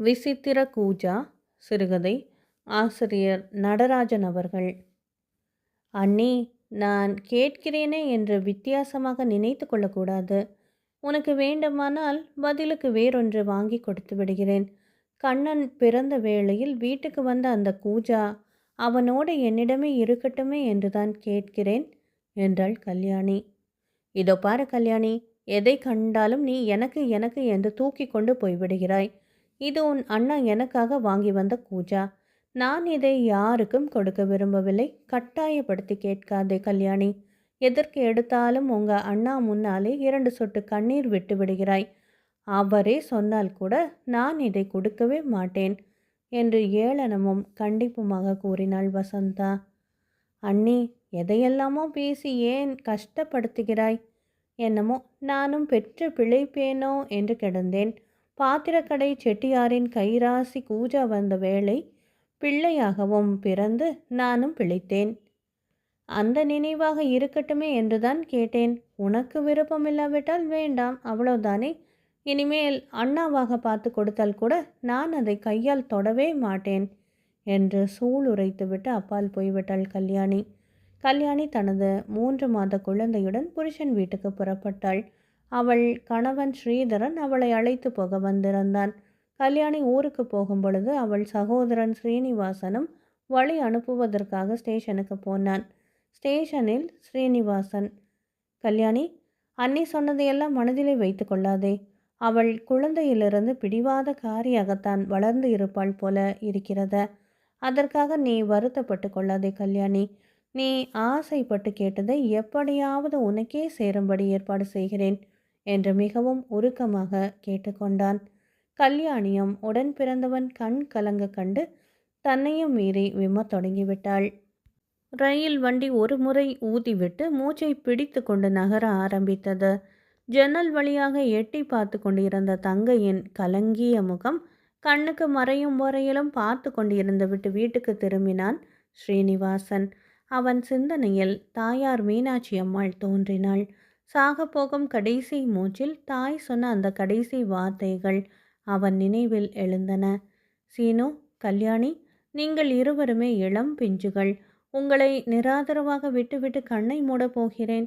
விசித்திர கூஜா சிறுகதை ஆசிரியர் நடராஜன் அவர்கள். அண்ணி நான் கேட்கிறேனே என்று வித்தியாசமாக நினைத்து கொள்ளக்கூடாது. உனக்கு வேண்டுமானால் பதிலுக்கு வேறொன்று வாங்கி கொடுத்து விடுகிறேன். கண்ணன் பிறந்த வேளையில் வீட்டுக்கு வந்த அந்த கூஜா அவனோடு என்னிடமே இருக்கட்டுமே என்றுதான் கேட்கிறேன் என்றாள் கல்யாணி. இதோ பாரு கல்யாணி எதை கண்டாலும் நீ எனக்கு எனக்கு என்று தூக்கி கொண்டு போய்விடுகிறாய். இது உன் அண்ணா எனக்காக வாங்கி வந்த கூஜா. நான் இதை யாருக்கும் கொடுக்க விரும்பவில்லை. கட்டாயப்படுத்தி கேட்காதே கல்யாணி. எதற்கு எடுத்தாலும் உங்க அண்ணா முன்னாலே இரண்டு சொட்டு கண்ணீர் விட்டு விடுகிறாய். அவரே சொன்னால் கூட நான் இதை கொடுக்கவே மாட்டேன் என்று ஏளனமும் கண்டிப்புமாக கூறினாள் வசந்தா. அண்ணி எதையெல்லாமோ பேசி ஏன் கஷ்டப்படுத்துகிறாய்? என்னமோ நானும் பெற்று பிழைப்பேனோ என்று கிடந்தேன். பாத்திரக்கடை செட்டியாரின் கைராசி கூஜா வந்த வேளை பிள்ளையாகவும் பிறந்து நானும் பிழைத்தேன். அந்த நினைவாக இருக்கட்டுமே என்றுதான் கேட்டேன். உனக்கு விருப்பமில்லாவிட்டால் வேண்டாம் அவ்வளவுதானே? இனிமேல் அண்ணாவாக பார்த்து கொடுத்தால் கூட நான் அதை கையால் தொடவே மாட்டேன் என்று சூளுரைத்துவிட்டு அப்பால் போய்விட்டாள் கல்யாணி. கல்யாணி தனது மூன்று மாத குழந்தையுடன் புருஷன் வீட்டுக்கு புறப்பட்டாள். அவள் கணவன் ஸ்ரீதரன் அவளை அழைத்து போக வந்திருந்தான். கல்யாணி ஊருக்கு போகும் பொழுது அவள் சகோதரன் ஸ்ரீனிவாசனும் வழி அனுப்புவதற்காக ஸ்டேஷனுக்கு போனான். ஸ்டேஷனில் ஸ்ரீனிவாசன் கல்யாணி அன்னி சொன்னதையெல்லாம் மனதிலே வைத்து கொள்ளாதே. அவள் குழந்தையிலிருந்து பிடிவாத காரியாகத்தான் வளர்ந்து இருப்பாள் போல இருக்கிறத. அதற்காக நீ வருத்தப்பட்டு கொள்ளாதே கல்யாணி. நீ ஆசைப்பட்டு கேட்டதை எப்படியாவது உனக்கே சேரும்படி ஏற்பாடு செய்கிறேன். என்று மிகவும் உருக்கமாக கேட்டுக்கொண்டான். கல்யாணியும் உடன் பிறந்தவன் கண் கலங்க கண்டு தன்னையும் மீறி விம்மத் தொடங்கிவிட்டாள். ரயில் வண்டி ஒரு முறை ஊதிவிட்டு மூச்சை பிடித்து கொண்டு நகர ஆரம்பித்தது. ஜன்னல் வழியாக எட்டி பார்த்து கொண்டிருந்த தங்கையின் கலங்கிய முகம் கண்ணுக்கு மறையும் வரையிலும் பார்த்து கொண்டிருந்து விட்டு வீட்டுக்கு திரும்பினான் ஸ்ரீனிவாசன். அவன் சிந்தனையில் தாயார் மீனாட்சி அம்மாள் தோன்றினாள். சாகப்போகும் கடைசி மூச்சில் தாய் சொன்ன அந்த கடைசி வார்த்தைகள் அவன் நினைவில் எழுந்தன. சீனு கல்யாணி நீங்கள் இருவருமே இளம் பிஞ்சுகள். உங்களை நிராதரவாக விட்டுவிட்டு கண்ணை மூடப் போகிறேன்.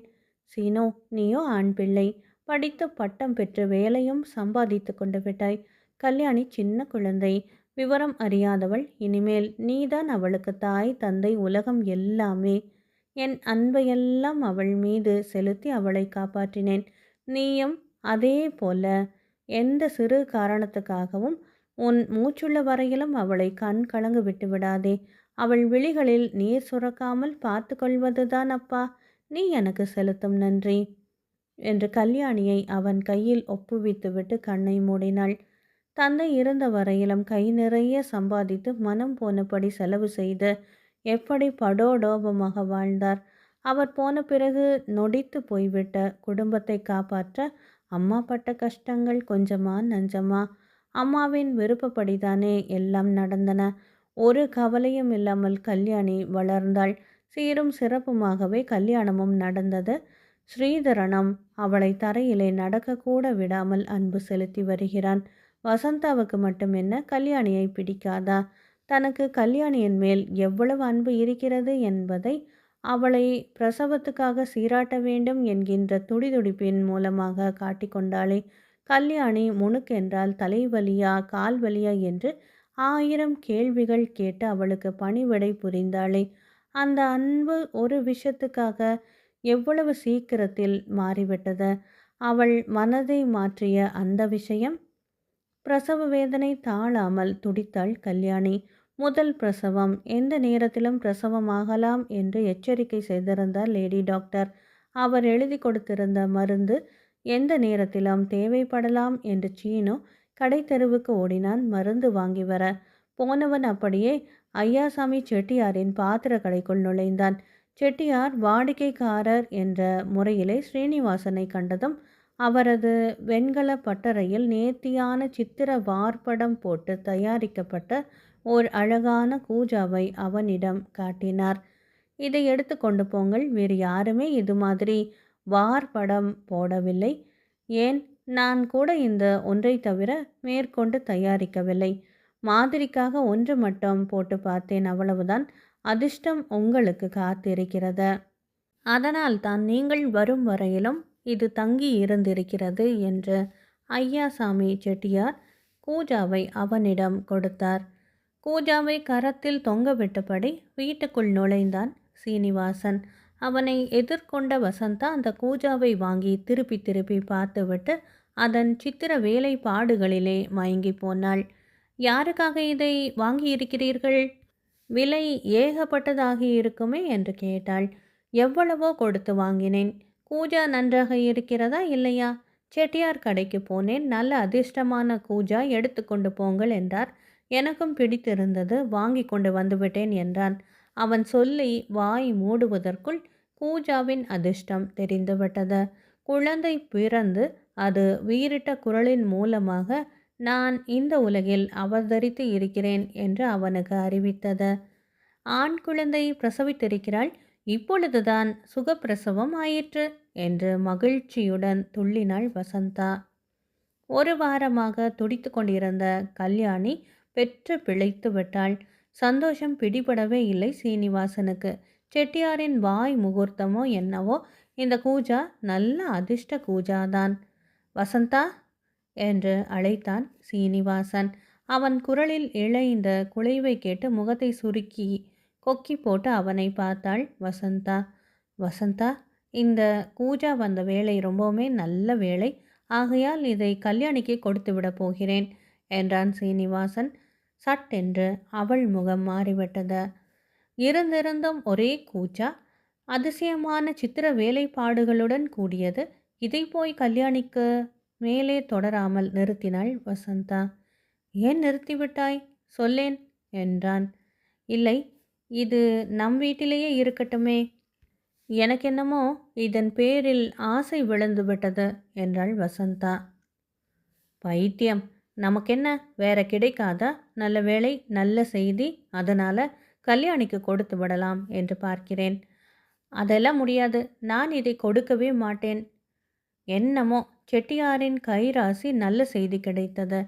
சீனோ நீயோ ஆண் பிள்ளை. படித்து பட்டம் பெற்று வேலையும் சம்பாதித்து கொண்டு விட்டாய். கல்யாணி சின்ன குழந்தை. விவரம் அறியாதவள். இனிமேல் நீதான் அவளுக்கு தாய் தந்தை உலகம் எல்லாமே. என் அன்பையெல்லாம் அவள் மீது செலுத்தி அவளை காப்பாற்றினேன். நீயும் அதே போல எந்த சிறு காரணத்துக்காகவும் உன் மூச்சுள்ள வரையிலும் அவளை கண் கலங்கு விட்டு விடாதே. அவள் விழிகளில் நீர் சுரக்காமல் பார்த்து கொள்வதுதான் அப்பா. நீ எனக்கு செலுத்தும் நன்றி. என்று கல்யாணியை அவன் கையில் ஒப்புவித்துவிட்டு கண்ணை மூடினாள். தந்தை இருந்த வரையிலும் கை நிறைய சம்பாதித்து மனம் போனபடி செலவு செய்து எப்படி படோடோபமாக வாழ்ந்தார்? அவர் போன பிறகு நொடித்து போய்விட்ட குடும்பத்தை காப்பாற்ற அம்மா பட்ட கஷ்டங்கள் கொஞ்சமா நஞ்சமா? அம்மாவின் விருப்பப்படிதானே எல்லாம் நடந்தன. ஒரு கவலையும் இல்லாமல் கல்யாணி வளர்ந்தாள். சீரும் சிறப்புமாகவே கல்யாணமும் நடந்தது. ஸ்ரீதரனும் அவளை தரையிலே நடக்கக்கூட விடாமல் அன்பு செலுத்தி வருகிறான். வசந்தாவுக்கு மட்டும் என்ன கல்யாணியை பிடிக்காதா? தனக்கு கல்யாணியின் மேல் எவ்வளவு அன்பு இருக்கிறது என்பதை அவளை பிரசவத்துக்காக சீராட்ட வேண்டும் என்கின்ற துடிதுடிப்பின் மூலமாக காட்டிக்கொண்டாளே. கல்யாணி முணுக்கென்றால் தலைவலியா கால்வலியா என்று ஆயிரம் கேள்விகள் கேட்டு அவளுக்கு பணிவிடை புரிந்தாளே. அந்த அன்பு ஒரு விஷயத்துக்காக எவ்வளவு சீக்கிரத்தில் மாறிவிட்டது? அவள் மனதை மாற்றிய அந்த விஷயம் பிரசவ வேதனை தாழாமல் துடித்தாள் கல்யாணி. முதல் பிரசவம். எந்த நேரத்திலும் பிரசவமாகலாம் என்று எச்சரிக்கை செய்திருந்தார் லேடி டாக்டர். அவர் எழுதி கொடுத்திருந்த மருந்து எந்த நேரத்திலும் தேவைப்படலாம் என்று சீனு கடை தெருவுக்கு ஓடினான். மருந்து வாங்கி வர போனவன் அப்படியே ஐயாசாமி செட்டியாரின் பாத்திர கடைக்குள் நுழைந்தான். செட்டியார் வாடிக்கைக்காரர் என்ற முறையிலே ஸ்ரீனிவாசனை கண்டதும் அவரது வெண்கல பட்டறையில் நேர்த்தியான சித்திர வார்ப்படம் போட்டு தயாரிக்கப்பட்ட ஓர் அழகான கூஜாவை அவனிடம் காட்டினார். இதை எடுத்து கொண்டு போங்கள் வேறு யாருமே இது மாதிரி வார்படம் போடவில்லை. ஏன்? நான் கூட இந்த ஒன்றை தவிர மேற்கொண்டு தயாரிக்கவில்லை. மாதிரிக்காக ஒன்று மட்டும் போட்டு பார்த்தேன் அவ்வளவுதான். அதிர்ஷ்டம் உங்களுக்கு காத்திருக்கிறது. அதனால் தான் நீங்கள் வரும் வரையிலும் இது தங்கி இருந்திருக்கிறது என்று ஐயாசாமி செட்டியார் கூஜாவை அவனிடம் கொடுத்தார். கூஜாவை கரத்தில் தொங்கவிட்டபடி வீட்டுக்குள் நுழைந்தான் சீனிவாசன். அவனை எதிர்கொண்ட வசந்தா அந்த கூஜாவை வாங்கி திருப்பி திருப்பி பார்த்துவிட்டு அதன் சித்திர வேலைப்பாடுகளிலே மயங்கி போனாள். யாருக்காக இதை வாங்கியிருக்கிறீர்கள்? விலை ஏகப்பட்டதாகி இருக்குமே? என்று கேட்டாள். எவ்வளவோ கொடுத்து வாங்கினேன். கூஜா நன்றாக இருக்கிறதா இல்லையா? செட்டியார் கடைக்கு போனேன். நல்ல அதிர்ஷ்டமான கூஜா எடுத்துக்கொண்டு போங்கள் என்றார். எனக்கும் பிடித்திருந்தது. வாங்கி கொண்டு வந்துவிட்டேன் என்றான். அவன் சொல்லி வாய் மூடுவதற்குள் கூஜாவின் அதிர்ஷ்டம் தெரிந்துவிட்டது குழந்தை பிறந்து அது வீரிட்ட குரலின் மூலமாக நான் இந்த உலகில் அவதரித்து இருக்கிறேன் என்று அவனுக்கு அறிவித்தது. ஆண் குழந்தை பிரசவித்திருக்கிறாள். இப்பொழுதுதான் சுகப்பிரசவம் ஆயிற்று என்று மகிழ்ச்சியுடன் துள்ளினாள் வசந்தா. ஒரு வாரமாக துடித்து கொண்டிருந்த கல்யாணி பெற்று பிழைத்து விட்டாள். சந்தோஷம் பிடிபடவே இல்லை சீனிவாசனுக்கு. செட்டியாரின் வாய் முகூர்த்தமோ என்னவோ இந்த கூஜா நல்ல அதிர்ஷ்ட கூஜாதான். வசந்தா என்று அழைத்தான் சீனிவாசன். அவன் குரலில் இழைந்த குலைவை கேட்டு முகத்தை சுருக்கி கொக்கி போட்டு அவனை பார்த்தாள் வசந்தா. வசந்தா இந்த கூஜா வந்த வேலை ரொம்பவுமே நல்ல வேலை. ஆகையால் இதை கல்யாணிக்கு கொடுத்து விட போகிறேன் என்றான் சீனிவாசன். சட்டென்று அவள் முகம் மாறிவிட்டது. இருந்திருந்தும் ஒரே கூச்சா அதிசயமான சித்திர வேலைப்பாடுகளுடன் கூடியது. இதை போய் கல்யாணிக்கு மேலே தொடராமல் நிறுத்தினாள் வசந்தா. ஏன் நிறுத்திவிட்டாய்? சொல்லேன் என்றான். இல்லை இது நம் வீட்டிலேயே இருக்கட்டுமே. எனக்கென்னமோ இதன் பேரில் ஆசை விழுந்து விட்டது என்றாள் வசந்தா. பைத்தியம்! நமக்கென்ன? வேற கிடைக்காதா? நல்ல வேலை நல்ல செய்தி. அதனால் கல்யாணிக்கு கொடுத்து விடலாம் என்று பார்க்கிறேன். அதெல்லாம் முடியாது. நான் இதை கொடுக்கவே மாட்டேன். என்னமோ! செட்டியாரின் கைராசி நல்ல செய்தி கிடைத்தது.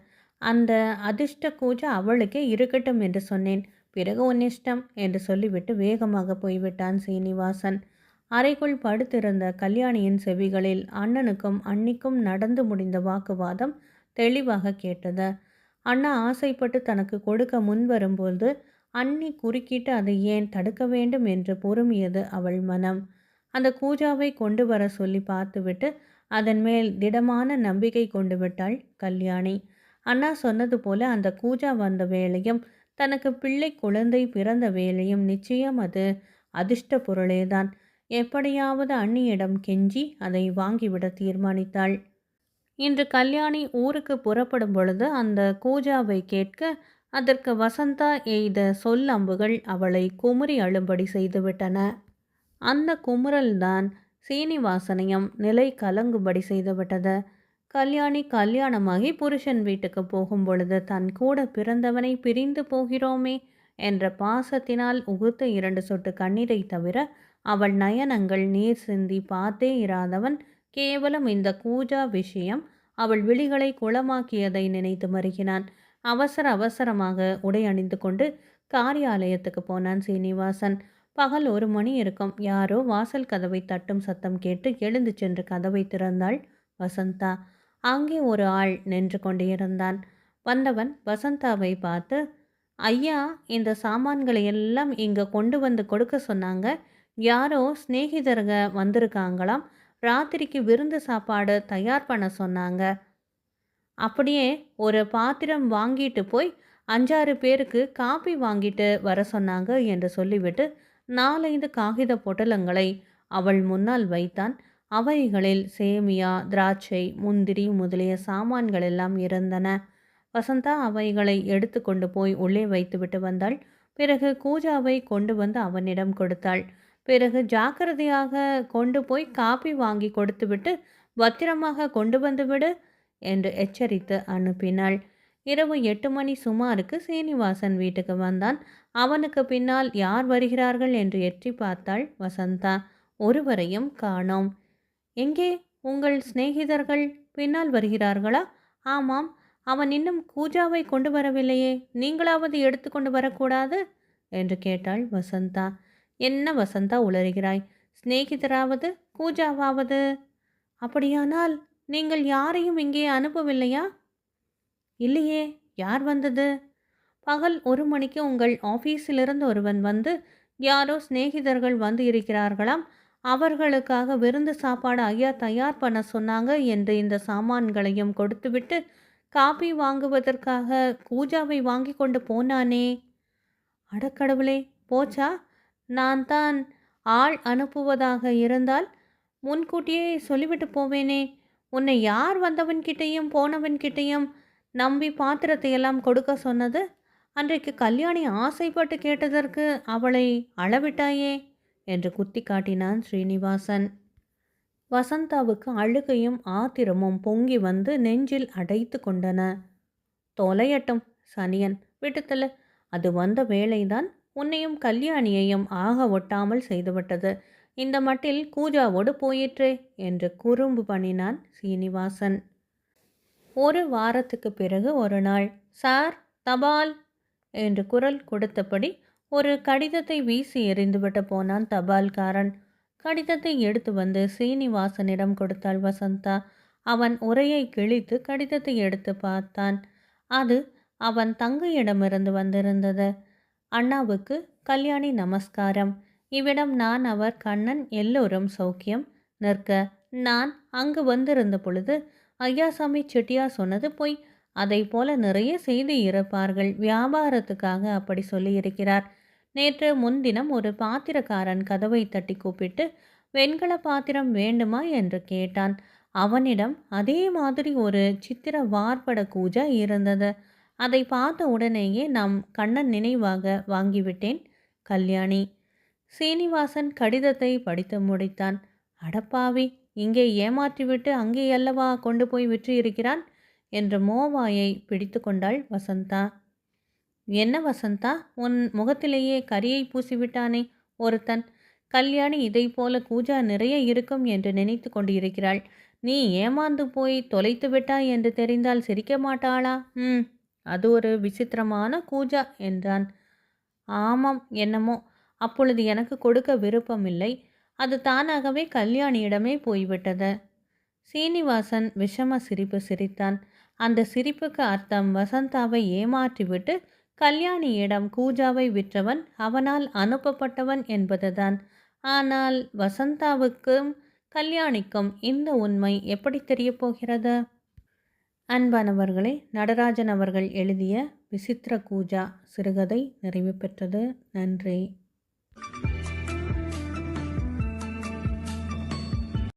அந்த அதிர்ஷ்ட கூஜா அவளுக்கே இருக்கட்டும் என்று சொன்னேன். பிறகு உன் இஷ்டம் என்று சொல்லிவிட்டு வேகமாக போய்விட்டான் சீனிவாசன். அறைக்குள் படுத்திருந்த கல்யாணியின் செவிகளில் அண்ணனுக்கும் அன்னிக்கும் நடந்து முடிந்த வாக்குவாதம் தெளிவாக கேட்டது. அண்ணா ஆசைப்பட்டு தனக்கு கொடுக்க முன்வரும்போது அன்னி குறுக்கிட்டு அதை ஏன் தடுக்க வேண்டும் என்று பொறுமியது அவள் மனம். அந்த கூஜாவை கொண்டு வர சொல்லி பார்த்துவிட்டு அதன் மேல் திடமான நம்பிக்கை கொண்டு விட்டாள் கல்யாணி. அண்ணா சொன்னது போல அந்த கூஜா வந்த வேளையும் தனக்கு பிள்ளை குழந்தை பிறந்த வேலையும் நிச்சயம் அது அதிர்ஷ்ட பொருளேதான். எப்படியாவது அண்ணியிடம் கெஞ்சி அதை வாங்கிவிட தீர்மானித்தாள். இன்று கல்யாணி ஊருக்கு புறப்படும் பொழுது அந்த கூஜாவை கேட்க அதற்கு வசந்தா எய்த சொல் அம்புகள் அவளை குமுறி அழும்படி செய்துவிட்டன. அந்த குமுறல்தான் சீனிவாசனையும் நிலை கலங்கும்படி செய்துவிட்டது. கல்யாணி கல்யாணமாகி புருஷன் வீட்டுக்கு போகும் பொழுது தன் கூட பிறந்தவனை பிரிந்து போகிறோமே என்ற பாசத்தினால் உகுத்த இரண்டு சொட்டு கண்ணீரை தவிர அவள் நயனங்கள் நீர் சிந்தி பார்த்தே இராதவன் கேவலம் இந்த கூஜா விஷயம். அவள் விழிகளை குளமாக்கியதை நினைத்து மறுகினான் அவசர அவசரமாக உடை அணிந்து கொண்டு காரியாலயத்துக்கு போனான் சீனிவாசன். பகல் ஒரு மணி இருக்கும். யாரோ வாசல் கதவை தட்டும் சத்தம் கேட்டு எழுந்து சென்று கதவை திறந்தாள் வசந்தா. அங்கே ஒரு ஆள் நின்று கொண்டிருந்தான். வந்தவன் வசந்தாவை பார்த்து ஐயா இந்த சாமான்களை எல்லாம் இங்கே கொண்டு வந்து கொடுக்க சொன்னாங்க. யாரோ சிநேகிதருங்க வந்திருக்காங்களாம். ராத்திரிக்கு விருந்து சாப்பாடு தயார் பண்ண சொன்னாங்க. அப்படியே ஒரு பாத்திரம் வாங்கிட்டு போய் அஞ்சாறு பேருக்கு காப்பி வாங்கிட்டு வர சொன்னாங்க என்று சொல்லிவிட்டு நாலைந்து காகித பொட்டலங்களை அவள் முன்னால் வைத்தான். அவைகளில் சேமியா திராட்சை முந்திரி முதலிய சாமான்கள் எல்லாம் இருந்தன வசந்தா அவைகளை எடுத்து கொண்டு போய் உள்ளே வைத்துவிட்டு வந்தாள். பிறகு கூஜாவை கொண்டு வந்து அவனிடம் கொடுத்தாள். பிறகு ஜாக்கிரதையாக கொண்டு போய் காப்பி வாங்கி கொடுத்துவிட்டு பத்திரமாக கொண்டு வந்துவிடு என்று எச்சரித்து அனுப்பினாள். இரவு எட்டு மணி சுமாருக்கு சீனிவாசன் வீட்டுக்கு வந்தான். அவனுக்கு பின்னால் யார் வருகிறார்கள் என்று எட்டி பார்த்தாள் வசந்தா. ஒருவரையும் காணோம். எங்கே உங்கள் சிநேகிதர்கள் பின்னால் வருகிறார்களா? ஆமாம் அவன் இன்னும் கூஜாவை கொண்டு வரவில்லையே. நீங்களாவது எடுத்து கொண்டு வரக்கூடாது? என்று கேட்டாள் வசந்தா. என்ன வசந்தா உளறுகிறாய்? சிநேகிதராவது? கூஜாவாவது? அப்படியானால் நீங்கள் யாரையும் இங்கே அனுப்பவில்லையா? இல்லையே யார் வந்தது? பகல் ஒரு மணிக்கு உங்கள் ஆஃபீஸிலிருந்து ஒருவன் வந்து யாரோ சிநேகிதர்கள் வந்து இருக்கிறார்களாம். அவர்களுக்காக விருந்து சாப்பாடு ஐயா தயார் பண்ண சொன்னாங்க என்று இந்த சாமான்களையும் கொடுத்துவிட்டு காபி வாங்குவதற்காக கூஜாவை வாங்கி கொண்டு போனானே. அடக்கடவுளே போச்சா? நான் தான் ஆள் அனுப்புவதாக இருந்தால் முன்கூட்டியே சொல்லிவிட்டு போவேனே. உன்னை யார் வந்தவன்கிட்டையும் போனவன்கிட்டையும் நம்பி பாத்திரத்தை எல்லாம் கொடுக்க சொன்னது? அன்றைக்கு கல்யாணி ஆசைப்பட்டு கேட்டதற்கு அவளை அளவிட்டாயே. என்று குத்தி காட்டினான் ஸ்ரீனிவாசன். வசந்தாவுக்கு அழுகையும் ஆத்திரமும் பொங்கி வந்து நெஞ்சில் அடைத்து கொண்டன. தொலையட்டும் சனியன் விட்டுத்தல அது வந்த வேலைதான் உன்னையும் கல்யாணியையும் ஆக ஒட்டாமல் செய்துவிட்டது. இந்த மட்டில் கூஜாவோடு போயிற்றே என்று குறும்பு பண்ணினான் சீனிவாசன். ஒரு வாரத்துக்கு பிறகு ஒரு நாள் சார் தபால் என்று குரல் கொடுத்தபடி ஒரு கடிதத்தை வீசி எறிந்துவிட்டு போனான் தபால்காரன். கடிதத்தை எடுத்து வந்து சீனிவாசனிடம் கொடுத்தாள் வசந்தா. அவன் உரையை கிழித்து கடிதத்தை எடுத்து பார்த்தான். அது அவன் தங்கையிடமிருந்து வந்திருந்தது. அண்ணாவுக்கு கல்யாணி நமஸ்காரம். இவ்விடம் நான் அவர் கண்ணன் எல்லோரும் சௌக்கியம். நிற்க நான் அங்கு வந்திருந்த பொழுது ஐயாசாமி செட்டியார் சொன்னது போய். அதை போல நிறைய செய்து இருப்பார்கள் வியாபாரத்துக்காக அப்படி சொல்லியிருக்கிறார். நேற்று முன்தினம் ஒரு பாத்திரக்காரன் கதவை தட்டி கூப்பிட்டு வெண்கல பாத்திரம் வேண்டுமா? என்று கேட்டான். அவனிடம் அதே மாதிரி ஒரு சித்திர வார்பட கூஜா இருந்தது. அதை பார்த்த உடனேயே நம் கண்ணன் நினைவாக வாங்கிவிட்டேன் கல்யாணி. சீனிவாசன் கடிதத்தை படித்து முடித்தான். அடப்பாவி இங்கே ஏமாற்றிவிட்டு அங்கே அல்லவா கொண்டு போய் விற்று இருக்கிறான் என்ற மோவாயை பிடித்து கொண்டாள் வசந்தா. என்ன வசந்தா? உன் முகத்திலேயே கரியை பூசிவிட்டானே ஒருத்தன். கல்யாணி இதை போல கூஜா நிறைய இருக்கும் என்று நினைத்து கொண்டிருக்கிறாள். நீ ஏமாந்து போய் தொலைத்து விட்டாய் என்று தெரிந்தால் சிரிக்க மாட்டாளா? ம் அது ஒரு விசித்திரமான கூஜா என்றான். ஆமாம் என்னமோ. அப்பொழுது எனக்கு கொடுக்க விருப்பமில்லை. அது தானாகவே கல்யாணியிடமே போய்விட்டது சீனிவாசன் விஷம சிரிப்பு சிரித்தான். அந்த சிரிப்புக்கு அர்த்தம் வசந்தாவை ஏமாற்றிவிட்டு கல்யாணியிடம் கூஜாவை விற்றவன் அவனால் அனுப்பப்பட்டவன் என்பதுதான். ஆனால் வசந்தாவுக்கும் கல்யாணிக்கும் இந்த உண்மை எப்படி தெரியப்போகிறது அன்பானவர்களே நடராஜன் அவர்கள் எழுதிய விசித்திர கூஜா சிறுகதை நிறைவு பெற்றது. நன்றி.